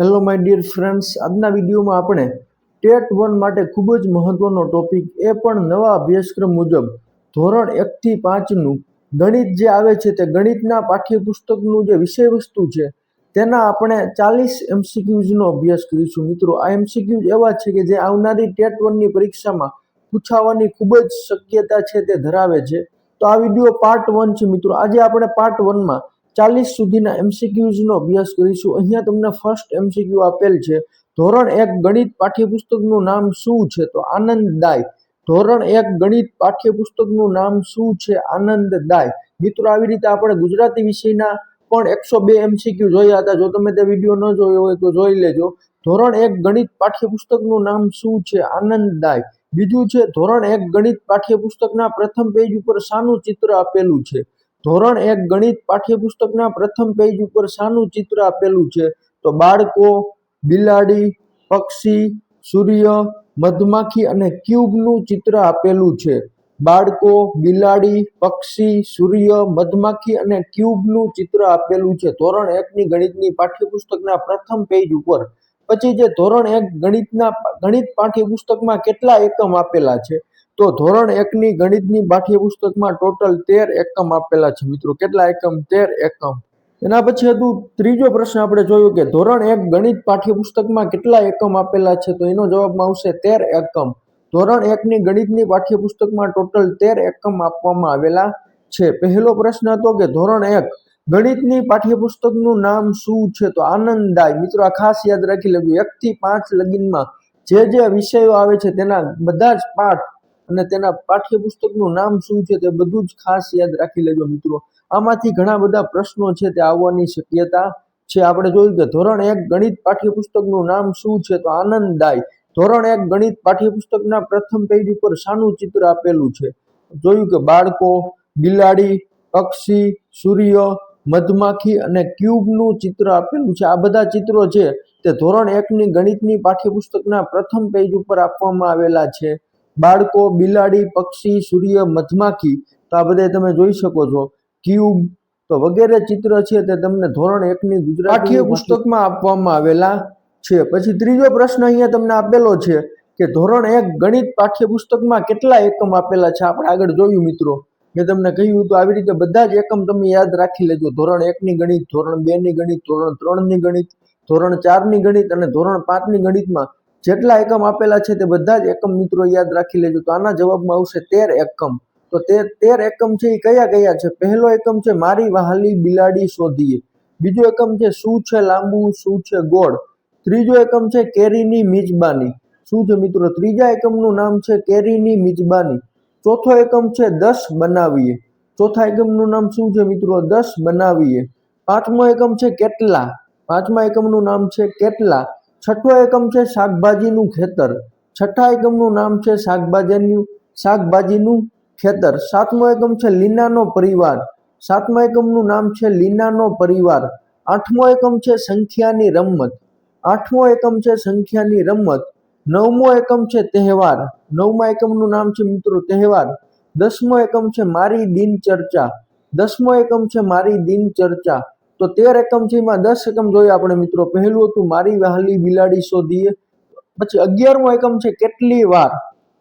Hello my dear friends આજના વિડીયોમાં આપણે ટેટ વન માટે ખૂબ જ મહત્વનો ટોપિક એ પણ નવા અભ્યાસક્રમ મુજબ ધોરણ એકથી પાંચનું ગણિત જે આવે છે તે ગણિતના પાઠ્યપુસ્તકનું જે વિષય વસ્તુ છે તેના આપણે ચાલીસ એમસીક્યુઝનો અભ્યાસ કરીશું. મિત્રો, આ એમસીક્યુઝ એવા છે કે જે આવનારી ટેટ વનની પરીક્ષામાં પૂછાવાની ખૂબ જ શક્યતા છે તે ધરાવે છે. તો આ વીડિયો પાર્ટ વન છે. મિત્રો, આજે આપણે પાર્ટ વનમાં ચાલીસ સુધીના એમસીક્યુઝનો અભ્યાસ કરીશું. અહીંયા તમને ફર્સ્ટ એમસીક્યુ આપેલ છે. ધોરણ એક ગણિત પાઠ્યપુસ્તકનું નામ શું છે? તો આનંદદાય ધોરણ એક ગણિત પાઠ્યપુસ્તકનું નામ શું છે? આનંદદાય મિત્રો, આવી રીતે આપણે ગુજરાતી વિષયના પણ એકસો બે એમસીક્યુ જોયા હતા. જો તમે તે વીડિયો ન જોયો હોય તો જોઈ લેજો. ધોરણ એક ગણિત પાઠ્યપુસ્તકનું નામ શું છે? આનંદદાય બીજું છે, ધોરણ એક ગણિત પાઠ્યપુસ્તકના પ્રથમ પેજ ઉપર શાનું ચિત્ર આપેલું છે. ધોરણ એક ગણિત પાઠ્યપુસ્તકના પ્રથમ પેજ ઉપર શાનું ચિત્ર આપેલું છે. તો બાળકો, બિલાડી, પક્ષી, સૂર્ય, મધમાખી અને ક્યુબનું ચિત્ર આપેલું છે. બાળકો, બિલાડી, પક્ષી, સૂર્ય, મધમાખી અને ક્યુબનું ચિત્ર આપેલું છે. ધોરણ એકની ગણિતની પાઠ્યપુસ્તકના પ્રથમ પેજ ઉપર. પછી જે ધોરણ એક ગણિતના, ગણિત પાઠ્યપુસ્તકમાં કેટલા એકમ આપેલા છે? તો ધોરણ એકની ગણિતની પાઠ્યપુસ્તકમાં ટોટલ તેર એકમ આપેલા છે. મિત્રો, કેટલા એકમ? તેર એકમ. એના પછી હતું ત્રીજો પ્રશ્ન આપણે જોયો કે ધોરણ એક ગણિત પાઠ્યપુસ્તકમાં કેટલા એકમ આપેલા છે? તો એનો જવાબમાં આવશે તેર એકમ. ધોરણ એકની ગણિતની પાઠ્યપુસ્તકમાં ટોટલ તેર એકમ આપવામાં આવેલા છે. પહેલો પ્રશ્ન હતો કે ધોરણ એક ગણિતની પાઠ્યપુસ્તકનું નામ શું છે? તો આનંદદાય મિત્રો, આ ખાસ યાદ રાખી લેજો. એક થી પાંચ લગીનમાં જે જે વિષયો આવે છે, તેના બધા જ પાઠ અને તેના પાઠ્યપુસ્તકનું નામ શું છે તે બધું જ ખાસ યાદ રાખી લેજો મિત્રો. આમાંથી ઘણા બધા પ્રશ્નો છે તે આવવાની શક્યતા છે. આપણે જોયું કે ધોરણ એક ગણિત પાઠ્યપુસ્તકનું નામ શું છે તો આનંદદાય ધોરણ એક ગણિત પાઠ્યપુસ્તકના પ્રથમ પેજ ઉપર શાનું ચિત્ર આપેલું છે. જોયું કે બાળકો, બિલાડી, પક્ષી, સૂર્ય, મધમાખી અને ક્યુબનું ચિત્ર આપેલું છે. આ બધા ચિત્રો છે તે ધોરણ એકની ગણિતની પાઠ્યપુસ્તકના પ્રથમ પેજ ઉપર આપવામાં આવેલા છે. બાળકો, બિલાડી, પક્ષી, સૂર્ય, મધમાખી, તો આ બધા તમે જોઈ શકો છો. ક્યુબ તો વગેરે ચિત્ર છે તે તમને ધોરણ એકની ગુજરાતી પાઠ્યપુસ્તકમાં આપવામાં આવેલા છે. પછી ત્રીજો પ્રશ્ન અહીંયા તમને આપેલો છે કે ધોરણ એક ગણિત પાઠ્યપુસ્તકમાં કેટલા એકમ આપેલા છે? આપણે આગળ જોયું મિત્રો. મેં તમને કહ્યું તો આવી રીતે બધા જ એકમ તમે યાદ રાખી લેજો. ધોરણ એકની ગણિત, ધોરણ બેની ગણિત, ધોરણ ત્રણની ગણિત, ધોરણ ચારની ગણિત અને ધોરણ પાંચની ગણિતમાં જેટલા એકમ આપેલા છે તે બધા જ એકમ મિત્રો યાદ રાખી લેજો. તો આના જવાબમાં આવશે તેર એકમ. તો તે તેર એકમ છે એ કયા કયા છે? પહેલો એકમ છે મારી વહાલી બિલાડી શોધીએ. બીજો એકમ છે શું છે લાંબુ, શું છે ગોળ? ત્રીજો એકમ છે કેરીની મિજબાની. શું છે મિત્રો? ત્રીજા એકમનું નામ છે કેરીની મિજબાની. ચોથો એકમ છે દસ બનાવીએ. ચોથા એકમનું નામ શું છે મિત્રો? દસ બનાવીએ. પાંચમો એકમ છે કેટલા? પાંચમા એકમનું નામ છે કેટલા? છઠ્ઠો એકમ છે શાકભાજીનું ખેતર. છઠ્ઠા એકમનું નામ છે શાકભાજીનું શાકભાજીનું ખેતર. સાતમો એકમ છે લીનાનો પરિવાર. સાતમા એકમનું નામ છે લીનાનો પરિવાર. આઠમો એકમ છે સંખ્યાની રમત. આઠમો એકમ છે સંખ્યાની રમત. નવમો એકમ છે તહેવાર. નવમા એકમનું નામ છે મિત્રો તહેવાર. દસમો એકમ છે મારી દિનચર્ચા. દસમો એકમ છે મારી દિનચર્ચા. તો તેર એકમ છે એમાં દસ એકમ જોઈએ આપણે મિત્રો. પહેલું હતું મારી વહાલી બિલાડી શોધીએ. પછી અગિયારમો એકમ છે કેટલી વાર?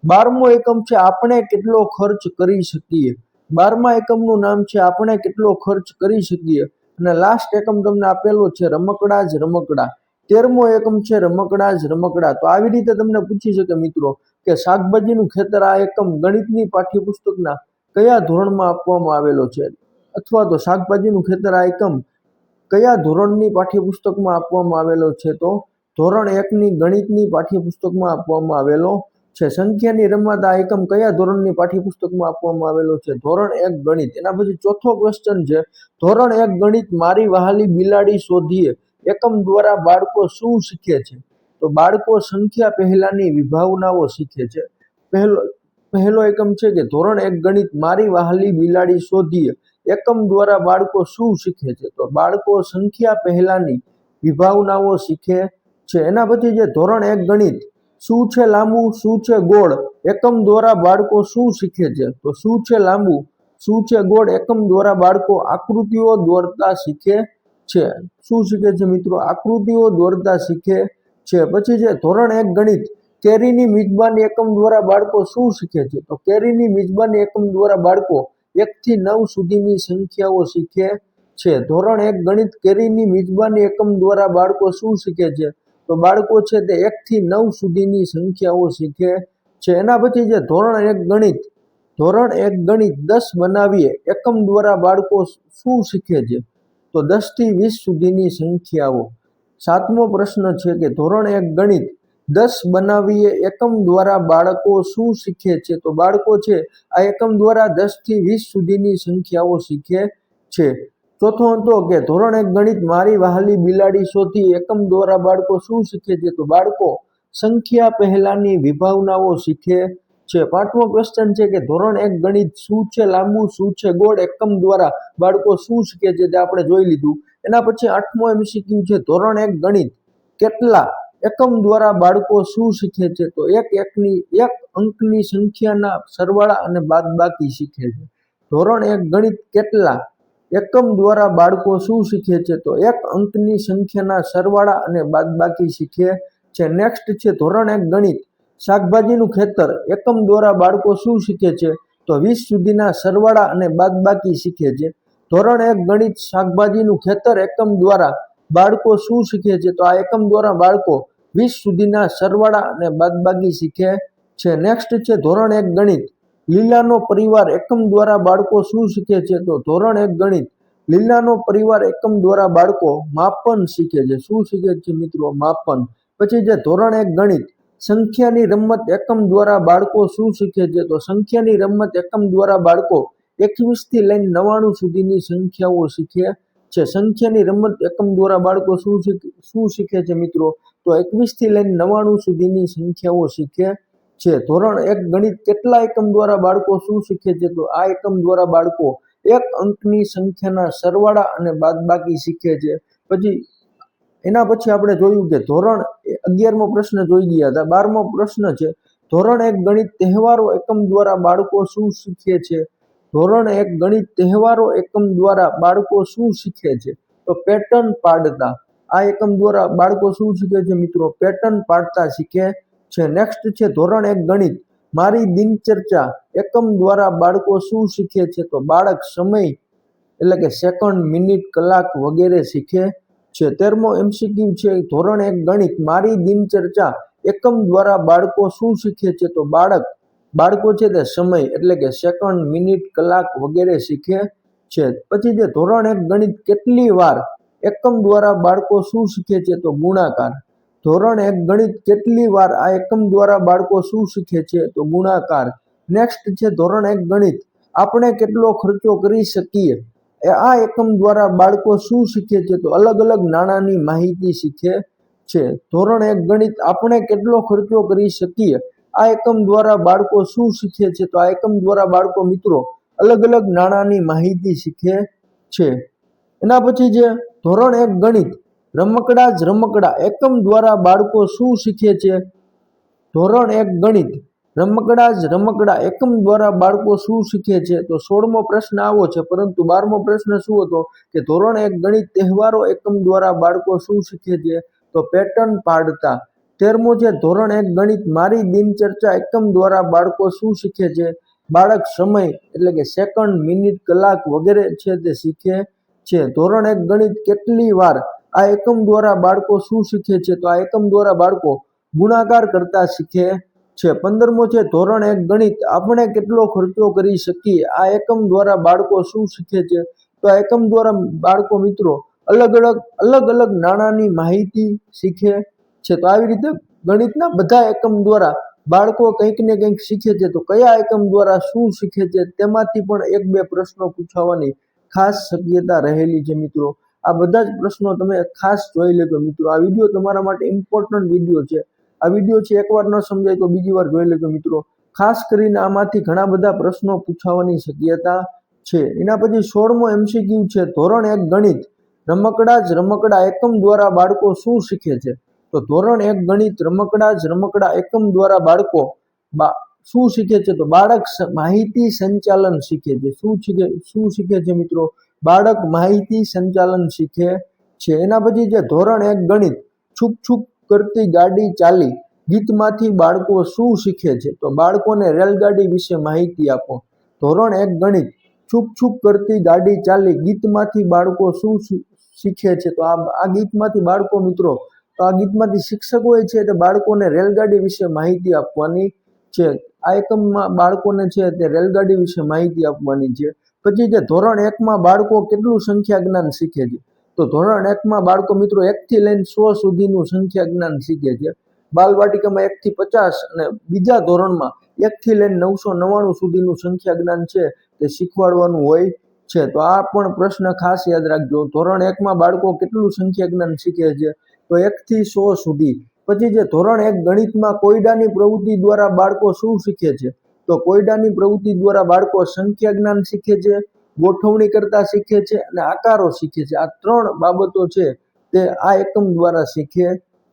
બારમો એકમ છે આપણે કેટલો ખર્ચ કરી શકીએ? બારમા એકમનું નામ છે આપણે કેટલો ખર્ચ કરી શકીએ? અને લાસ્ટ એકમ તમને આપેલો છે રમકડા જ રમકડા. તેરમો એકમ છે રમકડા જ રમકડા. તો આવી રીતે તમને પૂછી શકે મિત્રો કે શાકભાજીનું ખેતર આ એકમ ગણિતની પાઠ્યપુસ્તકના કયા ધોરણમાં આપવામાં આવેલો છે? અથવા તો શાકભાજીનું ખેતર આ એકમ કયા ધોરણની પાઠ્યપુસ્તકમાં આપવામાં આવેલો છે તો? ધોરણ એકની ગણિતની પાઠ્યપુસ્તકમાં આપવામાં આવેલો છે. સંખ્યાની રમત આ એકમ કયા ધોરણની પાઠ્યપુસ્તકમાં આપવામાં આવેલો છે? ધોરણ એક ગણિત. એના પછી ચોથો ક્વેશ્ચન છે. ધોરણ એક ગણિત મારી વહાલી બિલાડી શોધીએ. એકમ દ્વારા બાળકો શું શીખે છે? તો બાળકો સંખ્યા પહેલાની વિભાવનાઓ શીખે છે. પહેલો પહેલો એકમ છે કે ધોરણ એક ગણિત મારી વહાલી બિલાડી શોધીએ. એકમ દ્વારા બાળકો શું શીખે છે? તો બાળકો સંખ્યા પહેલાની વિભાવનાઓ શીખે છે. એના પછી જે ધોરણ એક ગણિત, શું છે લાંબુ, શું છે ગોળ, એકમ દ્વારા બાળકો શું શીખે છે? તો શું છે લાંબુ, શું છે ગોળ, એકમ દ્વારા બાળકો આકૃતિઓ દોરતા શીખે છે. શું શીખે છે મિત્રો? આકૃતિઓ દોરતા શીખે છે. પછી છે ધોરણ એક ગણિત, કેરીની મિજબાની એકમ દ્વારા બાળકો શું શીખે છે? તો કેરીની મિજબાની એકમ દ્વારા બાળકો એકથી નવ સુધીની સંખ્યાઓ શીખે છે. ધોરણ એક ગણિત કેરીની મિજબાની એકમ દ્વારા બાળકો શું શીખે છે? તો બાળકો છે તે એકથી નવ સુધીની સંખ્યાઓ શીખે છે. એના પછી છે ધોરણ એક ગણિત. ધોરણ એક ગણિત દસ બનાવીએ એકમ દ્વારા બાળકો શું શીખે છે? તો દસથી વીસ સુધીની સંખ્યાઓ. સાતમો પ્રશ્ન છે કે ધોરણ એક ગણિત દસ બનાવીએ એકમ દ્વારા બાળકો શું શીખે છે? તો બાળકો છે, આ એકમ દ્વારા દસથી વીસ સુધીની સંખ્યાઓ શીખે છે. ચોથો હતો કે ધોરણ એક ગણિત મારી વહાલી બિલાડી શોધી એકમ દ્વારા બાળકો શું શીખે છે? તો બાળકો સંખ્યા પહેલાની વિભાવનાઓ શીખે છે. પાંચમો ક્વેશ્ચન છે કે ધોરણ એક ગણિત શું છે? લાંબુ શું છે? ગોળ એકમ દ્વારા બાળકો શું શીખે છે? તે આપણે જોઈ લીધું. એના પછી આઠમો એમસીક્યુ છે ધોરણ એક ગણિત. કેટલા એકમ દ્વારા બાળકો શું શીખે છે? તો એક એકની, એક અંકની સંખ્યાના સરવાળા અને બાદબાકી શીખે છે. ધોરણ એક ગણિત કેટલા? એકમ દ્વારા બાળકો શું શીખે છે? તો એક અંકની સંખ્યાના સરવાળા અને બાદબાકી શીખે છે. નેક્સ્ટ છે ધોરણ એક ગણિત. શાકભાજીનું ખેતર. એકમ દ્વારા બાળકો શું શીખે છે? તો વીસ સુધીના સરવાળા અને બાદબાકી શીખે છે. ધોરણ એક ગણિત. શાકભાજીનું ખેતર. એકમ દ્વારા બાળકો શું શીખે છે? તો આ એકમ દ્વારા બાળકો વીસ સુધીના સરવાળા અને બાદબાકી શીખે છે. નેક્સ્ટ છે ધોરણ એક ગણિત. લીલાનો પરિવાર એકમ દ્વારા બાળકો શું શીખે છે? તો ધોરણ એક ગણિત. લીલાનો પરિવાર એકમ દ્વારા બાળકો માપન શીખે છે. શું શીખે છે મિત્રો? માપન. પછી જે ધોરણ એક ગણિત. સંખ્યાની રમત એકમ દ્વારા બાળકો શું શીખે છે? તો સંખ્યાની રમત એકમ દ્વારા બાળકો એકવીસથી લઈને નવ્વાણું સુધીની સંખ્યાઓ શીખે છે. સંખ્યાની રમત એકમ દ્વારા બાળકો શું શીખે શું શીખે છે મિત્રો? તો એકવીસથી લઈને નવ્વાણું સુધીની સંખ્યાઓ શીખે છે. ધોરણ એક ગણિત કેટલા એકમ દ્વારા બાળકો શું શીખે છે? તો આ એકમ દ્વારા બાળકો એક અંકની સંખ્યાના સરવાળા અને બાદબાકી શીખે છે. પછી એના પછી આપણે જોયું કે ધોરણ અગિયારમો પ્રશ્ન જોઈ ગયા હતા. બારમો પ્રશ્ન છે, ધોરણ એક ગણિત તહેવારો એકમ દ્વારા બાળકો શું શીખે છે? ધોરણ એક ગણિત તહેવારો એકમ દ્વારા બાળકો શું શીખે છે? તો પેટર્ન પાડતા આ એકમ દ્વારા બાળકો શું શીખે છે મિત્રો? પેટર્ન પાડતા શીખે છે. નેક્સ્ટ છે ધોરણ એક ગણિત. મારી દિનચર્ચા. એકમ દ્વારા બાળકો શું શીખે છે? તો બાળક સમય, એટલે કે સેકન્ડ મિનિટ કલાક વગેરે શીખે છે. તેરમો એમસીક્યુ છે. ધોરણ એક ગણિત. મારી દિનચર્ચા. એકમ દ્વારા બાળકો શું શીખે છે? તો બાળક, બાળકો છે તે સમય, એટલે કે સેકન્ડ મિનિટ કલાક વગેરે શીખે છે. પછી જે ધોરણ એક ગણિત કેટલી વાર એકમ દ્વારા બાળકો શું શીખે છે તો ગુણાકાર. ધોરણ એક ગણિત કેટલી વાર આ એકમ દ્વારા બાળકો શું શીખે છે તો ગુણાકાર. નેક્સ્ટ છે ધોરણ એક ગણિત. આપણે કેટલો ખર્ચો કરી શકીએ? એ આ એકમ દ્વારા બાળકો શું શીખે છે તો અલગ અલગ નાણાંની માહિતી શીખે છે. ધોરણ એક ગણિત. આપણે કેટલો ખર્ચો કરી શકીએ? આ એકમ દ્વારા બાળકો શું શીખે છે તો આ એકમ દ્વારા બાળકો મિત્રો અલગ અલગ નાણાંની માહિતી શીખે છે. એના પછી જે ધોરણ એક ગણિત. રમકડા જ રમકડા. એકમ દ્વારા બાળકો શું શીખે છે? ધોરણ એક ગણિત. રમકડા જ રમકડા. એકમ દ્વારા બાળકો શું શીખે છે? તો સોળમો પ્રશ્ન આવો છે, પરંતુ બારમો પ્રશ્ન શું હતો? કે ધોરણ એક ગણિત તહેવારો એકમ દ્વારા બાળકો શું શીખે છે? તો પેટર્ન પાડતા. તેરમો છે, ધોરણ એક ગણિત. મારી દિનચર્ચા એકમ દ્વારા બાળકો શું શીખે છે? બાળક સમય, એટલે કે સેકન્ડ મિનિટ કલાક વગેરે છે તે શીખે છે. ધોરણ એક ગણિત કેટલી વાર? આ એકમ દ્વારા બાળકો શું શીખે છે? તો આ એકમ દ્વારા બાળકો ગુણાકાર કરતા શીખે છે. પંદરમો છે, ધોરણ એક ગણિત. આપણે કેટલો ખર્ચો કરી શકીએ? આ એકમ દ્વારા બાળકો શું શીખે છે? તો આ એકમ દ્વારા બાળકો મિત્રો અલગ અલગ અલગ અલગ નાણાંની માહિતી શીખે છે. તો આવી રીતે ગણિતના બધા એકમ દ્વારા બાળકો કંઈક ને કંઈક શીખે છે. તો કયા એકમ દ્વારા શું શીખે છે? તેમાંથી પણ એક બે પ્રશ્નો પૂછાવાની ખાસ શક્યતા રહેલી છે મિત્રો. આ બધા જ પ્રશ્નો તમે ખાસ જોઈ લેજો મિત્રો. આ વીડિયો તમારા માટે ઇમ્પોર્ટન્ટ વીડિયો છે. આ વીડિયો છે, એકવાર ન સમજાય તો બીજી વાર જોઈ લેજો મિત્રો. ખાસ કરીને આમાંથી ઘણા બધા પ્રશ્નો પૂછાવાની શક્યતા છે. એના પછી સોળમો એમસીક્યુ છે, ધોરણ એક ગણિત. રમકડા જ રમકડા એકમ દ્વારા બાળકો શું શીખે છે? તો ધોરણ એક ગણિત રમકડા જ રમકડા એકમ દ્વારા બાળકો શું શીખે છે? તો બાળક માહિતી સંચાલન શીખે છે. શું શીખે શું શીખે છે મિત્રો? બાળક માહિતી સંચાલન શીખે છે. એના પછી જે ધોરણ એક ગણિત. છૂક છૂક કરતી ગાડી ચાલી. ગીતમાંથી બાળકો શું શીખે છે? તો બાળકોને રેલગાડી વિશે માહિતી આપો. ધોરણ એક ગણિત. છૂક છૂક કરતી ગાડી ચાલી. ગીતમાંથી બાળકો શું, શીખે છે? તો આ આ ગીતમાંથી બાળકો મિત્રો, તો આ ગીતમાંથી શિક્ષકોએ છે તે બાળકોને રેલગાડી વિશે માહિતી આપવાની છે. આ એકમમાં બાળકોને છે તે રેલગાડી વિશે માહિતી આપવાની છે. પછી જે ધોરણ એકમાં બાળકો કેટલું સંખ્યા જ્ઞાન શીખે છે? તો ધોરણ એકમાં બાળકો મિત્રો એકથી લઈને સો સુધીનું સંખ્યા જ્ઞાન શીખે છે. બાલવાટિકામાં એકથી પચાસ અને બીજા ધોરણમાં એકથી લઈને નવસો નવ્વાણું સુધીનું સંખ્યા જ્ઞાન છે તે શીખવાડવાનું હોય છે. તો આ પણ પ્રશ્ન ખાસ યાદ રાખજો. ધોરણ એકમાં બાળકો કેટલું સંખ્યા જ્ઞાન શીખે છે? તો એકથી સો સુધી પછી જે ધોરણ એક ગણિતમાં કોયડાની પ્રવૃત્તિ દ્વારા બાળકો શું શીખે છે? તો કોયડાની પ્રવૃત્તિ દ્વારા બાળકો સંખ્યા જ્ઞાન શીખે છે, ગોઠવણી કરતા શીખે છે અને આકારો શીખે છે. આ ત્રણ બાબતો છે તે આ એકમ દ્વારા શીખે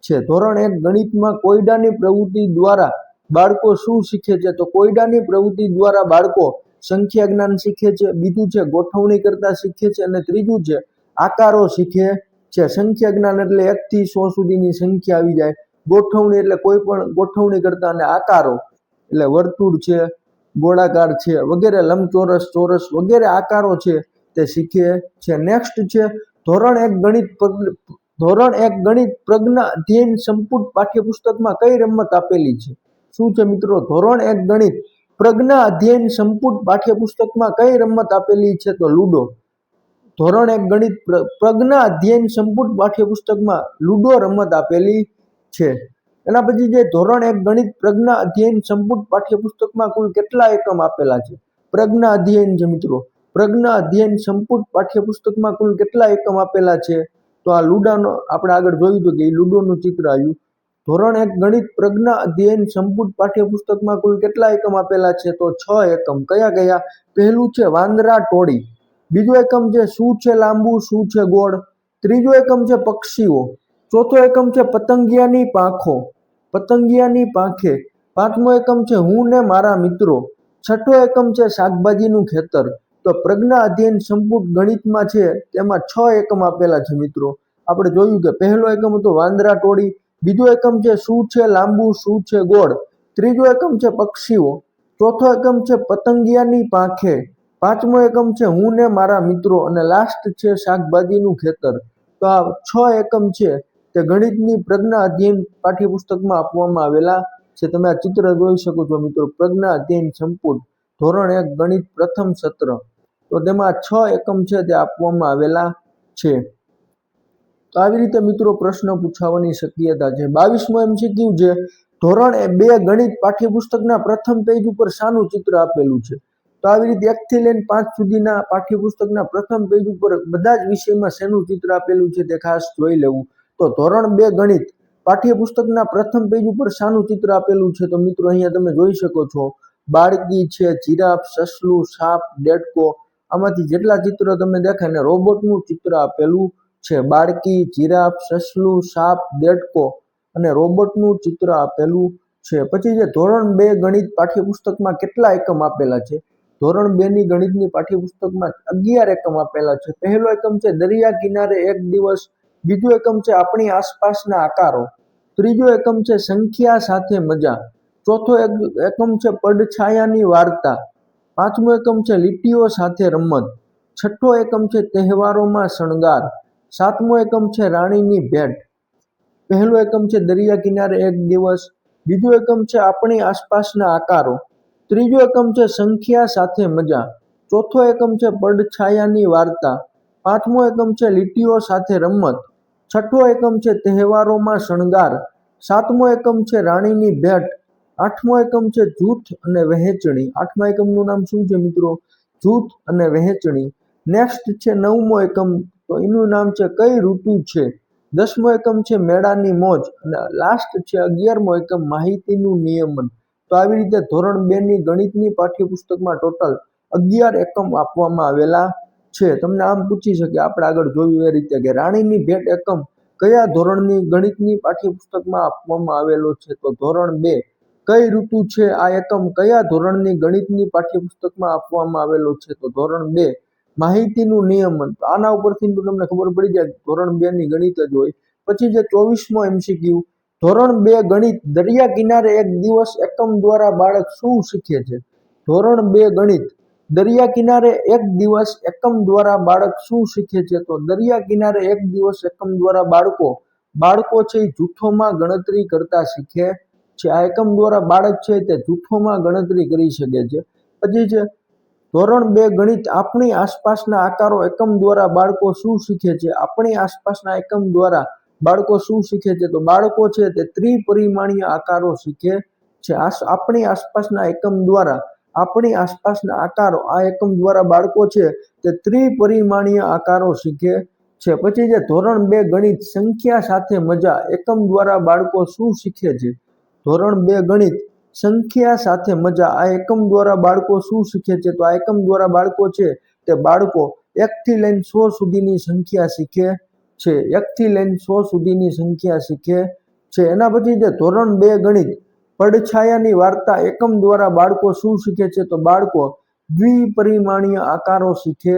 છે. ધોરણ એક ગણિતમાં કોયડાની પ્રવૃત્તિ દ્વારા બાળકો શું શીખે છે? તો કોયડાની પ્રવૃત્તિ દ્વારા બાળકો સંખ્યા જ્ઞાન શીખે છે, બીજું છે ગોઠવણી કરતા શીખે છે અને ત્રીજું છે આકારો શીખે છે. સંખ્યા જ્ઞાન એટલે એક થી સો સુધીની સંખ્યા આવી જાય. ગોઠવણી એટલે કોઈ પણ ગોઠવણી કરતા અને આકારો એટલે વર્તુળ છે, ગોળાકાર છે, વગેરે લંબચોરસ, ચોરસ વગેરે આકારો છે તે શીખે છે નેક્સ્ટ છે, ધોરણ એક ગણિત ધોરણ એક ગણિત પ્રજ્ઞા અધ્યયન સંપુટ પાઠ્યપુસ્તકમાં કઈ રમત આપેલી છે? શું છે મિત્રો? ધોરણ એક ગણિત પ્રજ્ઞા અધ્યયન સંપુટ પાઠ્યપુસ્તકમાં કઈ રમત આપેલી છે? તો લૂડો. ધોરણ એક ગણિત પ્ર- પ્રજ્ઞા અધ્યયન સંપુટ પાઠ્યપુસ્તકમાં લૂડો રમત આપેલી છે. એના પછી જે ધોરણ એક ગણિત પ્રજ્ઞા અધ્યયન સંપૂર્ણ પાઠ્યપુસ્તકમાં કુલ કેટલા એકમ આપેલા છે? પ્રજ્ઞા અધ્યયન છે મિત્રો. પ્રજ્ઞા અધ્યયન સંપુટ પાઠ્યપુસ્તકમાં કુલ કેટલા એકમ આપેલા છે? તો આ લુડાનો આપણે આગળ જોયું હતું કે એ લુડોનું ચિત્ર આવ્યું. ધોરણ એક ગણિત પ્રજ્ઞા અધ્યયન સંપુટ પાઠ્યપુસ્તકમાં કુલ કેટલા એકમ આપેલા છે? તો છ એકમ. કયા કયા? પહેલું છે વાંદરા ટોળી. બીજો એકમ છે શું છે લાંબુ, શું છે ગોળ. ત્રીજો એકમ છે પક્ષીઓ. ચોથો એકમ છે પતંગિયાની પાંખો. પતંગિયાની પાંખે પાંચમો એકમ છે હું ને મારા મિત્રો. છઠ્ઠો એકમ છે શાકભાજીનું ખેતર. તો પ્રજ્ઞા અધ્યયન સંપૂર્ણ ગણિતમાં છે, તેમાં છ એકમ આપેલા છે મિત્રો. આપણે જોયું કે પહેલો એકમ હતો વાંદરા ટોળી, બીજો એકમ છે શું છે લાંબુ, શું છે ગોળ, ત્રીજો એકમ છે પક્ષીઓ, ચોથો એકમ છે પતંગિયાની પાંખે, પાંચમો એકમ છે હું ને મારા મિત્રો, અને લાસ્ટ છે શાકભાજીનું ખેતર. તો આ છ એકમ છે તે ગણિતની પ્રજ્ઞા અધ્યયન પાઠ્યપુસ્તકમાં આપવામાં આવેલા છે. તમે આ ચિત્ર જોઈ શકો છો મિત્રો. પ્રજ્ઞા અધ્યયન સંપુટ ધોરણ એક, ગણિત પ્રથમ સત્ર. તો તેમાં છ એકમ છે તે આપવામાં આવેલા છે. તો આવી રીતે મિત્રો પ્રશ્ન પૂછાવાની શક્યતા છે. બાવીસમો એમ છે ધોરણ એ બે ગણિત પાઠ્યપુસ્તકના પ્રથમ પેજ ઉપર શાનું ચિત્ર આપેલું છે. તો આવી રીતે એકથી લઈને પાંચ સુધીના પાઠ્યપુસ્તકના પ્રથમ પેજ ઉપર બધા જ વિષયમાં શેનું ચિત્ર આપેલું છે તે ખાસ જોઈ લેવું. તો ધોરણ બે ગણિત પાઠ્યપુસ્તકના પ્રથમ પેજ ઉપર શાનું ચિત્ર આપેલું છે. તો મિત્રો, અહીંયા તમે જોઈ શકો છો, બાળકી છે, જીરાફ, સસલું, સાપ ડેટકો આમાંથી જેટલા ચિત્રો તમે દેખાય ને રોબોટનું ચિત્ર આપેલું છે. બાળકી, જીરાફ, સસલું, સાપ દેડકો અને રોબોટનું ચિત્ર આપેલું છે. પછી જે ધોરણ બે ગણિત પાઠ્યપુસ્તકમાં કેટલા એકમ આપેલા છે? ધોરણ બે ની ગણિતની પાઠ્યપુસ્તકમાં અગિયાર એકમ આપેલા છે. પહેલો એકમ છે દરિયા કિનારે એક દિવસ બીજો એકમ છે આપણી આસપાસના આકારો ત્રીજો એકમ છે સંખ્યા સાથે મજા ચોથો એકમ છે પડછાયાની વાર્તા પાંચમો એકમ છે લીટીઓ સાથે રમત છઠ્ઠો એકમ છે તહેવારોમાં શણગાર સાતમો એકમ છે રાણીની ભેટ પહેલો એકમ છે દરિયા કિનારે એક દિવસ બીજો એકમ છે આપણી આસપાસના આકારો ત્રીજો એકમ છે સંખ્યા સાથે મજા ચોથો એકમ છે પડછાયાની વાર્તા પાંચમો એકમ છે લીટીઓ સાથે રમત છઠ્ઠો એકમ છે તહેવારોમાં શણગાર. સાતમો એકમ છે રાણીની ભેટ. આઠમો એકમ છે જૂથ અને વહેંચણી. આઠમા એકમનું નામ શું છે મિત્રો? જૂથ અને વહેંચણી. નેક્સ્ટ છે નવમો એકમ. તો એનું નામ છે કઈ ઋતુ છે? દસમો એકમ છે મેળાની મોજ અને લાસ્ટ છે અગિયારમો એકમ માહિતીનું નિયમન. તો આવી રીતે ધોરણ બે ની ગણિતની પાઠ્યપુસ્તકમાં ટોટલ અગિયાર એકમ આપવામાં આવેલા. છે. તમને આમ પૂછી શકે, આપણે આગળ જોયું એ રીતે કે રાણીની ભેટ એકમ કયા ધોરણની ગણિતની પાઠ્યપુસ્તકમાં આપવામાં આવેલો છે? તો ધોરણ બે, કઈ ઋતુ છે આ એકમ કયા ધોરણની ગણિતની પાઠ્યપુસ્તકમાં આપવામાં આવેલો છે? તો ધોરણ બે, માહિતીનું નિયમન. આના ઉપરથી તમને ખબર પડી જાય ધોરણ બે ની ગણિત જ હોય. પછી જે ચોવીસમો એમસીક્યુ ધોરણ બે ગણિત, દરિયા કિનારે એક દિવસ એકમ દ્વારા બાળક શું શીખે છે? ધોરણ બે ગણિત દરિયા કિનારે એક દિવસ એકમ દ્વારા બાળક શું શીખે છે? તો દરિયા કિનારે એક દિવસ એકમ દ્વારા બાળકો બાળકો છે એ જૂથોમાં ગણતરી કરતા શીખે છે. આ એકમ દ્વારા બાળક છે તે જૂથોમાં ગણતરી કરી શકે છે. પછી છે, ધોરણ બે ગણિત આપણી આસપાસના આકારો એકમ દ્વારા બાળકો શું શીખે છે? આપણી આસપાસના એકમ દ્વારા બાળકો શું શીખે છે? તો બાળકો છે તે ત્રિપરિમાણીય આકારો શીખે છે. આપણી આસપાસના એકમ દ્વારા આપણી આસપાસના આકારો આ એકમ દ્વારા બાળકો છે તે ત્રિપરિમાણીય આકારો શીખે છે. પછી જે ધોરણ બે ગણિત સંખ્યા સાથે મજા એકમ દ્વારા બાળકો શું શીખે છે? ધોરણ બે ગણિત સંખ્યા સાથે મજા આ એકમ દ્વારા બાળકો શું શીખે છે? તો આ એકમ દ્વારા બાળકો છે તે બાળકો એકથી લઈને સો સુધીની સંખ્યા શીખે છે. એકથી લઈને સો સુધીની સંખ્યા શીખે છે. એના પછી જે ધોરણ બે ગણિત પડછાયાની વાર્તા એકમ દ્વારા બાળકો શું શીખે છે તો બાળકો દ્વિપરિમાણીય આકારો શીખે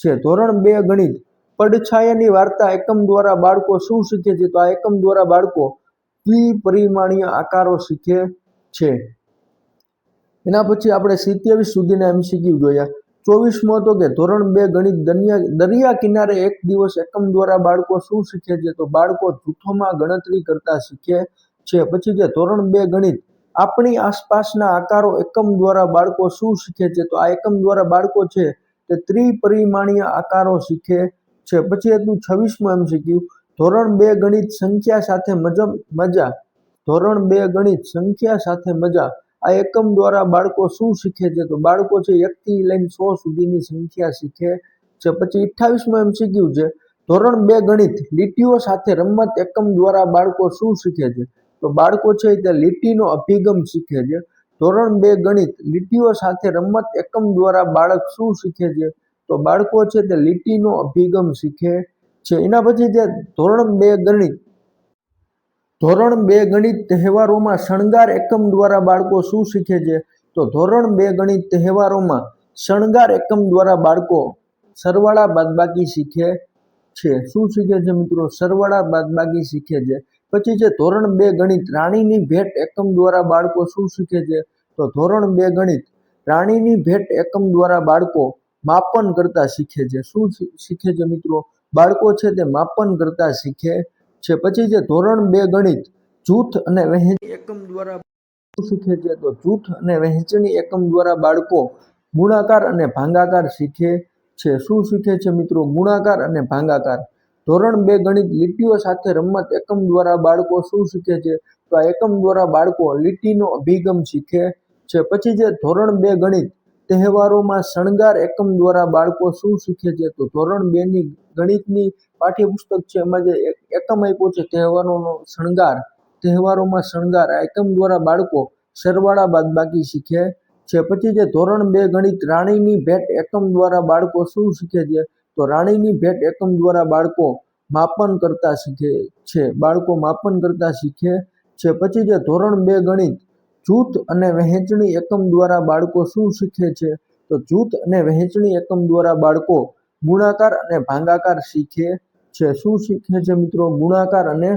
છે. ધોરણ બે ગણિત. પડછાયાની વાર્તા એકમ દ્વારા બાળકો શું શીખે છે તો આ એકમ દ્વારા બાળકો દ્વિપરિમાણીય આકારો શીખે છે. એના પછી આપણે સિત્યાવીસ સુધીના એમસીક્યુ જોયા. ચોવીસમો હતો કે ધોરણ બે ગણિત દરિયા દરિયા કિનારે એક દિવસ એકમ દ્વારા બાળકો શું શીખે છે તો બાળકો જૂથોમાં ગણતરી કરતા શીખે છે. પછી જે ધોરણ બે ગણિત, આપણી આસપાસના આકારો એકમ દ્વારા બાળકો શું શીખે છે? તો આ એકમ દ્વારા બાળકો છે તે ત્રિપરિમાણીય આકારો શીખે છે. પછી હતું એમ શીખ્યું. ધોરણ બે ગણિત સંખ્યા સાથે મજમ, મજા. ધોરણ બે ગણિત સંખ્યા સાથે મજા. આ એકમ દ્વારા બાળકો શું શીખે છે? તો બાળકો છે એકથી લઈને સો સુધીની સંખ્યા શીખે છે. પછી અઠ્ઠાવીસમાં એમ શીખ્યું છે. ધોરણ બે ગણિત, લીટીઓ સાથે રમત એકમ દ્વારા બાળકો શું શીખે છે? તો બાળકો છે તે લીટીનો અભિગમ શીખે છે. ધોરણ બે ગણિત, લીટીઓ સાથે રમત એકમ દ્વારા બાળક શું શીખે છે? તો બાળકો છે તે લીટીનો અભિગમ શીખે છે. એના પછી જે ધોરણ બે ગણિત. ધોરણ બે ગણિત તહેવારોમાં શણગાર એકમ દ્વારા બાળકો શું શીખે છે? તો ધોરણ બે ગણિત તહેવારોમાં શણગાર એકમ દ્વારા બાળકો સરવાળા બાદબાકી શીખે છે. શું શીખે છે મિત્રો? સરવાળા બાદબાકી શીખે છે. પછી છે ધોરણ બે ગણિત રાણીની ભેટ એકમ દ્વારા બાળકો શું શીખે છે? તો ધોરણ બે ગણિત રાણીની ભેટ એકમ દ્વારા બાળકો માપન કરતા શીખે છે. શું શીખે છે મિત્રો? બાળકો છે તે માપન કરતા શીખે છે. પછી છે ધોરણ બે ગણિત જૂથ અને વહેંચણી એકમ દ્વારા શું શીખે છે? તો જૂથ અને વહેંચણી એકમ દ્વારા બાળકો ગુણાકાર અને ભાંગાકાર શીખે છે. શું શીખે છે મિત્રો? ગુણાકાર અને ભાગાકાર. ધોરણ બે ગણિત લીટીઓ સાથે રમત એકમ દ્વારા બાળકો શું શીખે છે? તો આ એકમ દ્વારા બાળકો લીટીનો અભિગમ શીખે છે. પછી જે ધોરણ બે ગણિત તહેવારોમાં શણગાર એકમ દ્વારા બાળકો શું શીખે છે? તો ધોરણ બે ની ગણિતની પાઠ્યપુસ્તક છે. એમાં જે એક એકમ આપ્યો છે તહેવારોનો શણગાર, તહેવારોમાં શણગાર, આ એકમ દ્વારા બાળકો સરવાળા બાદબાકી શીખે છે. પછી જે ધોરણ બે ગણિત રાણીની ભેટ એકમ દ્વારા બાળકો શું શીખે છે? તો રાણીની ભેટ એકમ દ્વારા બાળકો માપન કરતા શીખે છે. બાળકો માપન કરતા શીખે છે. પછી જે ધોરણ બે ગણિત, જૂથ અને વહેંચણી એકમ દ્વારા બાળકો શું શીખે છે? તો જૂથ અને વહેંચણી એકમ દ્વારા બાળકો ગુણાકાર અને ભાંગાકાર શીખે છે. શું શીખે છે મિત્રો? ગુણાકાર અને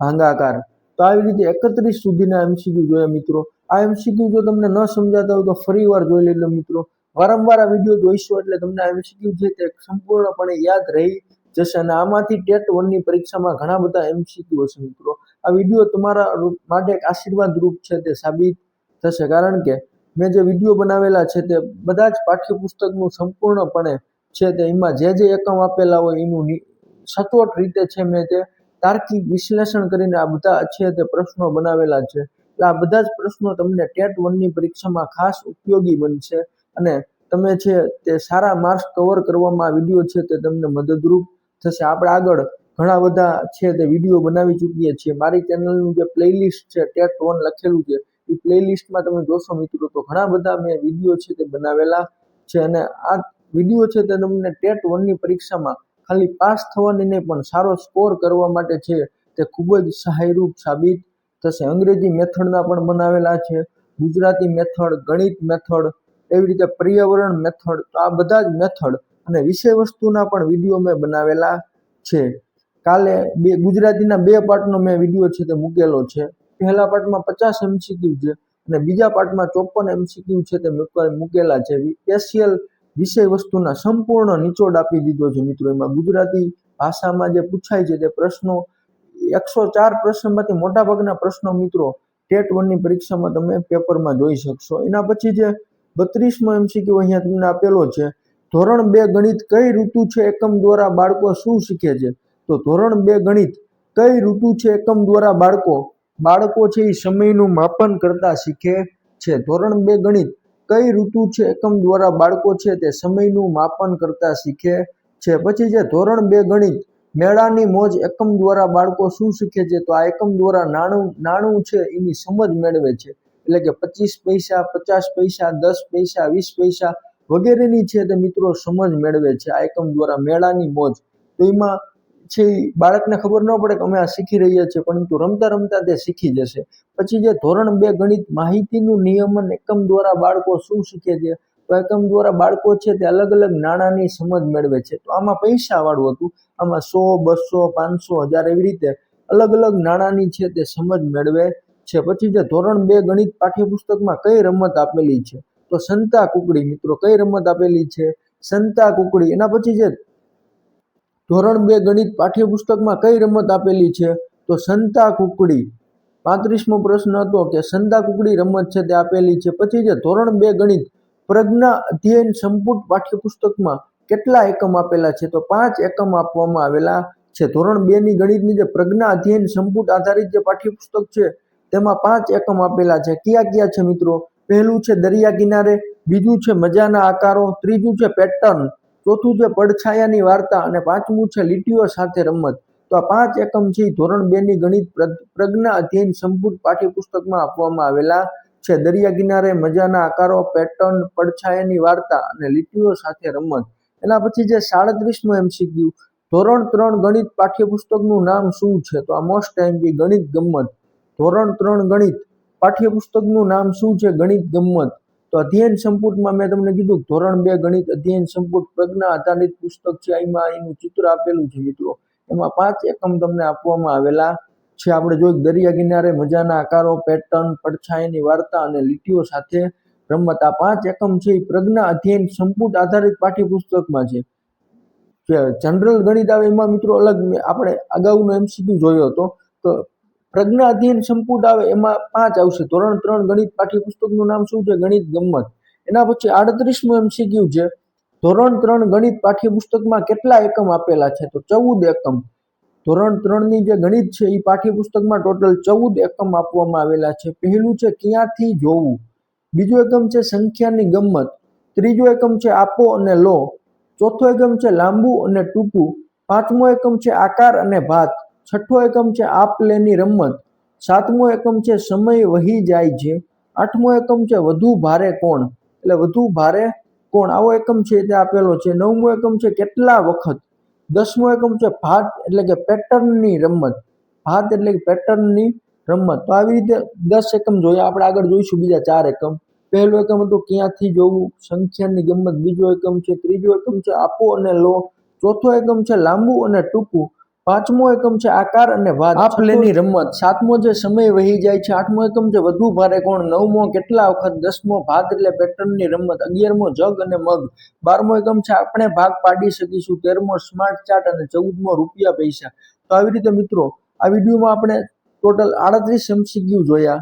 ભાંગાકાર. તો આવી રીતે એકત્રીસ સુધીના એમસીક્યુ જોયા મિત્રો. આ એમસીક્યુ જો તમને ન સમજાતા હોય તો ફરી વાર જોઈ લેજો મિત્રો. વારંવાર આ વીડિયો જોઈશો એટલે તમને આ એમસીક્યુ છે તે સંપૂર્ણપણે યાદ રહી જશે અને આમાંથી ટેટ વનની પરીક્ષામાં ઘણા બધા એમસીક્યુ હશે મિત્રો. આ વીડિયો તમારા માટે એક આશીર્વાદ રૂપ છે તે સાબિત થશે. કારણ કે મેં જે વીડિયો બનાવેલા છે તે બધા જ પાઠ્યપુસ્તકનું સંપૂર્ણપણે છે તે એમાં જે જે એકમ આપેલા હોય એનું સચોટ રીતે છે મેં તે તાર્કિક વિશ્લેષણ કરીને આ બધા છે તે પ્રશ્નો બનાવેલા છે. એટલે આ બધા જ પ્રશ્નો તમને ટેટ વનની પરીક્ષામાં ખાસ ઉપયોગી બનશે. અને તમે છે તે સારા માર્ક્સ કવર કરવામાં વીડિયો છે તે તમને મદદરૂપ થશે. આપણે આગળ ઘણા બધા છે તે વીડિયો બનાવી ચૂકીએ છીએ. મારી ચેનલનું જે પ્લેલિસ્ટ છે ટેટ વન લખેલું છે એ પ્લેલિસ્ટમાં તમે જોશો મિત્રો તો ઘણા બધા મેં વીડિયો છે તે બનાવેલા છે અને આ વીડિયો છે તે તમને ટેટ વનની પરીક્ષામાં ખાલી પાસ થવાની નહીં પણ સારો સ્કોર કરવા માટે છે તે ખૂબ જ સહાયરૂપ સાબિત થશે. અંગ્રેજી મેથડના પણ બનાવેલા છે, ગુજરાતી મેથડ ગણિત મેથડ એવી રીતે પર્યાવરણ મેથડ તો આ બધા જ મેથડ અને વિષય વસ્તુના પણ વીડિયો મેં બનાવેલા છે. કાલે બે, ગુજરાતીના બે પાર્ટનો મેં વીડિયો છે તે મૂકેલો છે. પહેલા પાર્ટમાં પચાસ એમસીક્યુ છે અને બીજા પાર્ટમાં ચોપન એમસીક્યુ છે તે મૂક- મૂકેલા છે. સ્પેશિયલ વિષય વસ્તુના સંપૂર્ણ નિચોડ આપી દીધો છે મિત્રો. એમાં ગુજરાતી ભાષામાં જે પૂછાય છે તે પ્રશ્નો, એકસો ચાર પ્રશ્નોમાંથી મોટાભાગના પ્રશ્નો મિત્રો ટેટ વનની પરીક્ષામાં તમે પેપરમાં જોઈ શકશો. એના પછી જે બત્રીસમો એમસીક્યુ અહીંયા તમને આપેલો છે. ધોરણ બે ગણિત કઈ ઋતુ છે એકમ દ્વારા બાળકો શું શીખે છે? તો ધોરણ બે ગણિત કઈ ઋતુ છે એકમ દ્વારા બાળકો? બાળકો છે એ સમયનું માપન કરતા શીખે છે. ધોરણ બે ગણિત કઈ ઋતુ છે એકમ દ્વારા બાળકો છે તે સમયનું માપન કરતા શીખે છે. પછી જે ધોરણ બે ગણિત મેળાની મોજ એકમ દ્વારા બાળકો શું શીખે છે? તો આ એકમ દ્વારા નાણું નાણું છે એની સમજ મેળવે છે. એટલે કે પચીસ પૈસા, પચાસ પૈસા, દસ પૈસા, વીસ પૈસા વગેરેની છે તે મિત્રો સમજ મેળવે છે. આ એકમ દ્વારા મેળાની મોજ. તો એમાં છે બાળકને ખબર ન પડે કે અમે આ શીખી રહ્યા છીએ, પરંતુ રમતા રમતા તે શીખી જશે. પછી જે ધોરણ બે ગણિત માહિતીનું નિયમન એકમ દ્વારા બાળકો શું શીખે છે? તો એકમ દ્વારા બાળકો છે તે અલગ અલગ નાણાંની સમજ મેળવે છે. તો આમાં પૈસા વાળું હતું. આમાં સો, બસો, પાંચસો, હજાર એવી રીતે અલગ અલગ નાણાંની છે તે સમજ મેળવે. છે. પછી જે ધોરણ બે ગણિત પાઠ્યપુસ્તકમાં કઈ રમત આપેલી છે? તો સંતા કુકડી મિત્રો કઈ રમત આપેલી છે? સંતા કુકડી. એના પછી જે ધોરણ બે ગણિત પાઠ્યપુસ્તકમાં કઈ રમત આપેલી છે? તો સંતા કુકડી. પાંત્રીસમો પ્રશ્ન હતો કે સંતા કુકડી રમત છે તે આપેલી છે. પછી જે ધોરણ બે ગણિત પ્રજ્ઞા અધ્યયન સંપુટ પાઠ્યપુસ્તકમાં કેટલા એકમ આપેલા છે? તો પાંચ એકમ આપવામાં આવેલા છે. ધોરણ બે ની ગણિતની જે પ્રજ્ઞા અધ્યયન સંપુટ આધારિત જે પાઠ્યપુસ્તક છે તેમાં પાંચ એકમ આપેલા છે. કયા કયા છે મિત્રો? પહેલું છે દરિયા કિનારે, બીજું છે મજાના આકારો, ત્રીજું છે પેટર્ન, ચોથું છે પડછાયાની વાર્તા અને પાંચમું છે લીટીઓ સાથે રમત. તો આ પાંચ એકમ છે ધોરણ બે ની ગણિત પ્ર- પ્રજ્ઞા અધ્યયન સંપૂર્ણ પાઠ્યપુસ્તકમાં આપવામાં આવેલા છે. દરિયા કિનારે મજાના આકારો, પેટર્ન, પડછાયાની વાર્તા અને લીટીઓ સાથે રમત. એના પછી જે સાડત્રીસમો એમસીક્યુ ધોરણ ત્રણ ગણિત પાઠ્યપુસ્તકનું નામ શું છે? તો આ મોસ્ટ એમપી ગણિત ગમ્મત ધોરણ ત્રણ ગણિત. પાઠ્યપુસ્તકનું નામ શું છે? ગણિત ગમ્મત. તો અધ્યયન સંપુટમાં મેં તમને કીધું ધોરણ બે ગણિત, અધ્યયન સંપુટ, પ્રજ્ઞા આધારિત પુસ્તક છે. એમાં એનું ચિત્ર આપેલું છે મિત્રો. એમાં પાંચ એકમ તમને આપવામાં આવેલા છે. આપણે જોઈ દરિયા કિનારે મજાના આકારો, પેટર્ન, પડછાયાની વાર્તા અને લીટીઓ સાથે રમત. આ પાંચ એકમ છે એ પ્રજ્ઞા અધ્યયન સંપુટ આધારિત પાઠ્યપુસ્તકમાં છે. જનરલ ગણિત આવે એમાં મિત્રો અલગ. આપણે અગાઉનો એમસીક્યુ જોયો હતો. તો પ્રજ્ઞા અધ્યયન સંપુટ આવે, એમાં પાંચ આવશે. ધોરણ ત્રણ ગણિત પાઠ્યપુસ્તકનું નામ શું છે? ગણિત ગમ્મત. એના પછી આડત્રીસમું એમસીક્યુ છે. ધોરણ ત્રણ ગણિત પાઠ્યપુસ્તકમાં કેટલા એકમ આપેલા છે? તો ચૌદ એકમ. ધોરણ ત્રણની જે ગણિત છે એ પાઠ્યપુસ્તકમાં ટોટલ ચૌદ એકમ આપવામાં આવેલા છે. પહેલું છે ક્યાંથી જોવું? બીજો એકમ છે સંખ્યાની ગમ્મત. ત્રીજો એકમ છે આપો અને લો. ચોથો એકમ છે લાંબુ અને ટૂંકું. પાંચમો એકમ છે આકાર અને ભાત. છઠ્ઠો એકમ છે આપ લેની રમત. સાતમો એકમ છે સમય વહી જાય છે. આઠમો એકમ છે વધુ ભારે કોણ? એટલે વધુ ભારે કોણ? આવો એકમ છે તે આપેલો છે. નવમો એકમ છે કેટલા વખત? દસમો એકમ છે ભાત એટલે કે પેટર્નની રમત. ભાત એટલે કે પેટર્નની રમત. તો આવી રીતે દસ એકમ જોયા આપણે આગળ જોઈશું બીજા ચાર એકમ. પહેલો એકમ હતો ક્યાંથી જોવું? સંખ્યાની ગમત. બીજો એકમ છે ત્રીજો એકમ છે આપો અને લો. ચોથો એકમ છે લાંબુ અને ટૂંકું. પાંચમો એકમ છે આકાર અને વાત લેની રમત. સાતમો જે સમય વહી જાય છે આઠમો એકમ છે વધુ ભારે કોણ? નવમો કેટલા વખત? દસમો ભાગ એટલે પેટર્નની રમત. અગિયારમો જગ અને મગ. બારમો એકમ છે આપણે ભાગ પાડી શકીશું. તેરમો સ્માર્ટ ચાર્ટ અને ચૌદમો રૂપિયા પૈસા. તો આવી રીતે મિત્રો આ વિડીયોમાં આપણે ટોટલ આડત્રીસ એમસીક્યુ જોયા.